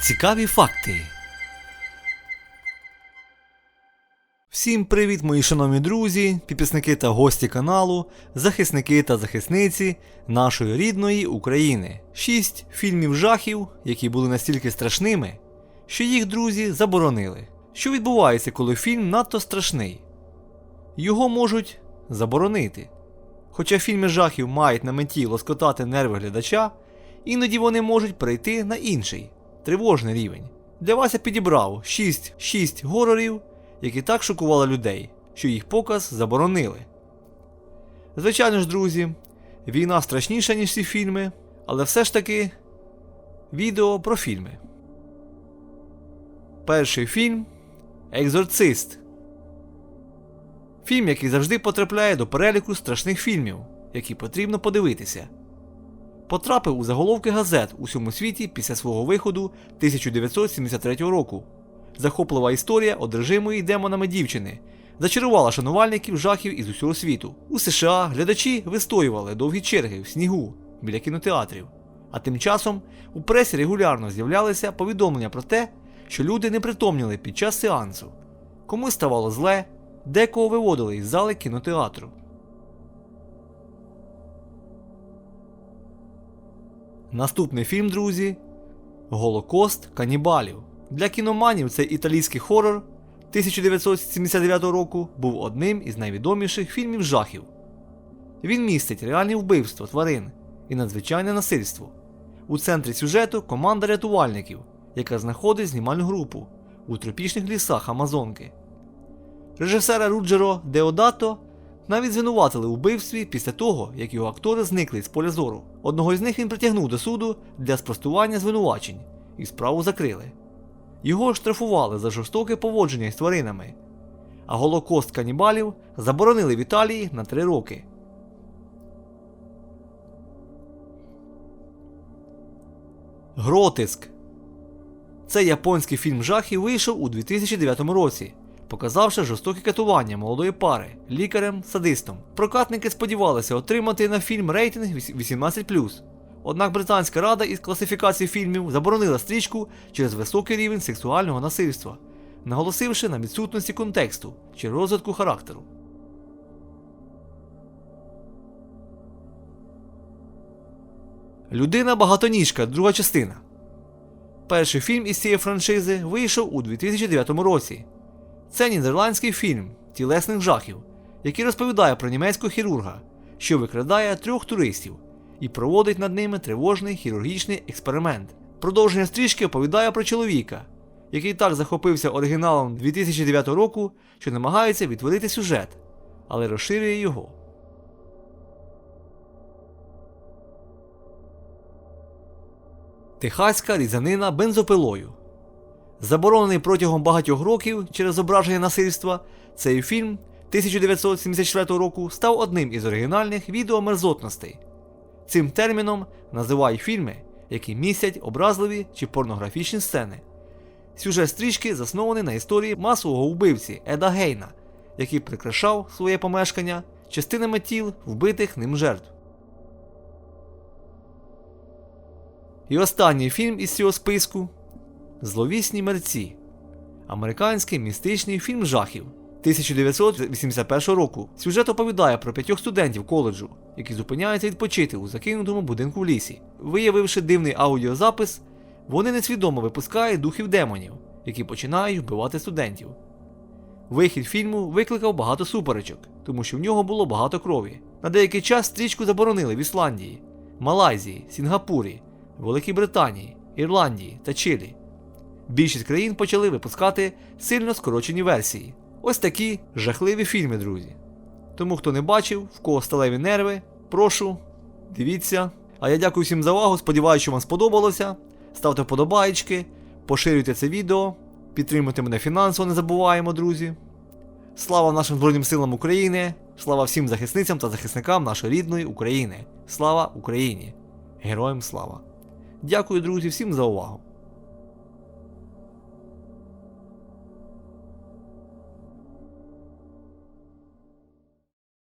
Цікаві факти. Всім привіт, мої шановні друзі, підписники та гості каналу, захисники та захисниці нашої рідної України. Шість фільмів жахів, які були настільки страшними, що їх друзі заборонили. Що відбувається, коли фільм надто страшний? Його можуть заборонити. Хоча фільми жахів мають на меті лоскотати нерви глядача, іноді вони можуть перейти на інший тривожний рівень. Для вас я підібрав 6, 6 горорів, які так шокували людей, що їх показ заборонили. Звичайно ж, друзі, війна страшніша, ніж ці фільми, але все ж таки відео про фільми. Перший фільм Екзорцист. Фільм, який завжди потрапляє до переліку страшних фільмів, які потрібно подивитися. Потрапив у заголовки газет у всьому світі після свого виходу 1973 року. Захоплива історія одержимої демонами дівчини зачарувала шанувальників жахів із усього світу. У США глядачі вистоювали довгі черги в снігу біля кінотеатрів. А тим часом у пресі регулярно з'являлися повідомлення про те, що люди не притомніли під час сеансу. Комусь ставало зле, декого виводили із зали кінотеатру. Наступний фільм, друзі Голокост канібалів. Для кіноманів цей італійський хорор 1979 року був одним із найвідоміших фільмів жахів. Він містить реальні вбивства тварин і надзвичайне насильство. У центрі сюжету команда рятувальників, яка знаходить знімальну групу у тропічних лісах Амазонки. Режисера Руджеро Деодато навіть звинуватили у вбивстві після того, як його актори зникли з поля зору. Одного з них він притягнув до суду для спростування звинувачень, і справу закрили. Його штрафували за жорстоке поводження із тваринами, а голокост канібалів заборонили в Італії на три роки. Гротиск. Цей японський фільм жахів вийшов у 2009 році, показавши жорстоке катування молодої пари лікарем-садистом. Прокатники сподівалися отримати на фільм рейтинг 18. Однак Британська рада із класифікації фільмів заборонила стрічку через високий рівень сексуального насильства, наголосивши на відсутності контексту чи розвитку характеру. Людина багатоніжка, друга частина. Перший фільм із цієї франшизи вийшов у 2009 році. Це нідерландський фільм тілесних жахів, який розповідає про німецького хірурга, що викрадає трьох туристів і проводить над ними тривожний хірургічний експеримент. Продовження стрічки оповідає про чоловіка, який так захопився оригіналом 2009 року, що намагається відтворити сюжет, але розширює його. Техаська різанина бензопилою. Заборонений протягом багатьох років через зображення насильства, цей фільм 1974 року став одним із оригінальних відеомерзотностей. Цим терміном називають фільми, які містять образливі чи порнографічні сцени. Сюжет стрічки заснований на історії масового вбивці Еда Гейна, який прикрашав своє помешкання частинами тіл вбитих ним жертв. І останній фільм із цього списку Зловісні мерці. Американський містичний фільм жахів 1981 року. Сюжет оповідає про п'ятьох студентів коледжу, які зупиняються відпочити у закинутому будинку в лісі. Виявивши дивний аудіозапис, вони несвідомо випускають духів демонів, які починають вбивати студентів. Вихід фільму викликав багато суперечок, тому що в нього було багато крові. На деякий час стрічку заборонили в Ісландії, Малайзії, Сінгапурі, Великій Британії, Ірландії та Чилі. Більшість країн почали випускати сильно скорочені версії. Ось такі жахливі фільми, друзі. Тому хто не бачив, в кого сталеві нерви, прошу, дивіться. А я дякую всім за увагу. Сподіваюся, що вам сподобалося. Ставте вподобайки, поширюйте це відео, підтримуйте мене фінансово, не забуваємо, друзі. Слава нашим Збройним силам України! Слава всім захисницям та захисникам нашої рідної України! Слава Україні! Героям слава! Дякую, друзі, всім за увагу!